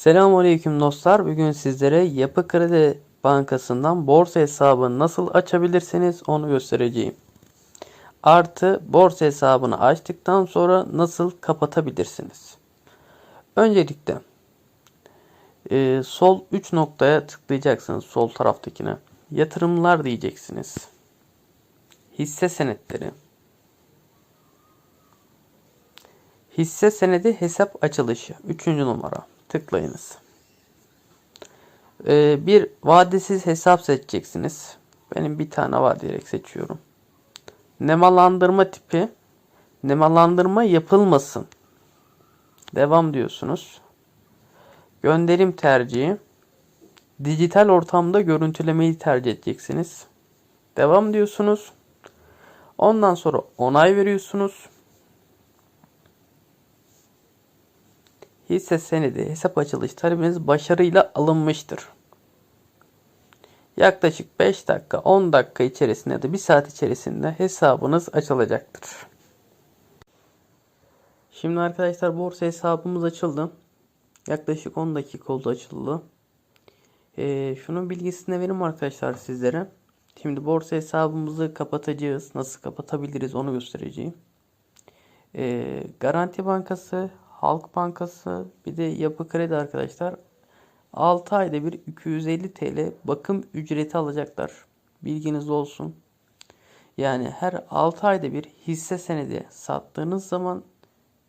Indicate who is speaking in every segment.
Speaker 1: Selamünaleyküm dostlar. Bugün sizlere Yapı Kredi Bankası'ndan borsa hesabını nasıl açabilirsiniz onu göstereceğim. Artı borsa hesabını açtıktan sonra nasıl kapatabilirsiniz. Öncelikle e, sol 3 noktaya tıklayacaksınız sol taraftakine. Yatırımlar diyeceksiniz. Hisse senetleri. Hisse senedi hesap açılışı. Üçüncü numara. Tıklayınız. Ee, bir vadesiz hesap seçeceksiniz. Benim bir tane var diyerek seçiyorum. Nemalandırma tipi. Nemalandırma yapılmasın. Devam diyorsunuz. Gönderim tercihi. Dijital ortamda görüntülemeyi tercih edeceksiniz. Devam diyorsunuz. Ondan sonra onay veriyorsunuz. Hisse senedi hesap açılış talebiniz başarıyla alınmıştır. Yaklaşık 5 dakika 10 dakika içerisinde ya da 1 saat içerisinde hesabınız açılacaktır. Şimdi arkadaşlar borsa hesabımız açıldı. Yaklaşık 10 dakika oldu açıldı. Ee, şunun bilgisini verim arkadaşlar sizlere. Şimdi borsa hesabımızı kapatacağız. Nasıl kapatabiliriz onu göstereceğim. Ee, Garanti Bankası Halk Bankası bir de Yapı Kredi arkadaşlar 6 ayda bir 250 TL bakım ücreti alacaklar. Bilginiz olsun. Yani her 6 ayda bir hisse senedi sattığınız zaman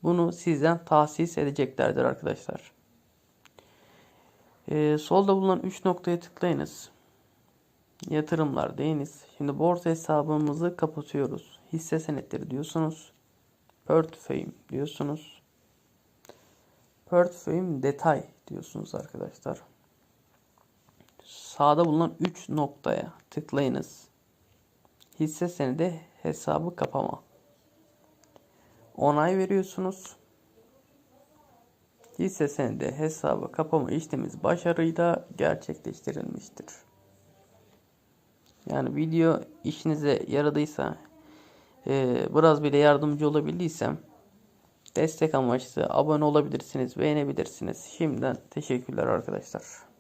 Speaker 1: bunu sizden tahsis edeceklerdir arkadaşlar. Ee, solda bulunan 3 noktaya tıklayınız. Yatırımlar deyiniz. Şimdi borsa hesabımızı kapatıyoruz. Hisse senetleri diyorsunuz. Portföyüm diyorsunuz. Portföyüm detay diyorsunuz arkadaşlar. Sağda bulunan 3 noktaya tıklayınız. Hisse senedi hesabı kapama. Onay veriyorsunuz. Hisse senedi hesabı kapama işlemimiz başarıyla gerçekleştirilmiştir. Yani video işinize yaradıysa biraz bile yardımcı olabildiysem destek amaçlı abone olabilirsiniz, beğenebilirsiniz. Şimdiden teşekkürler arkadaşlar.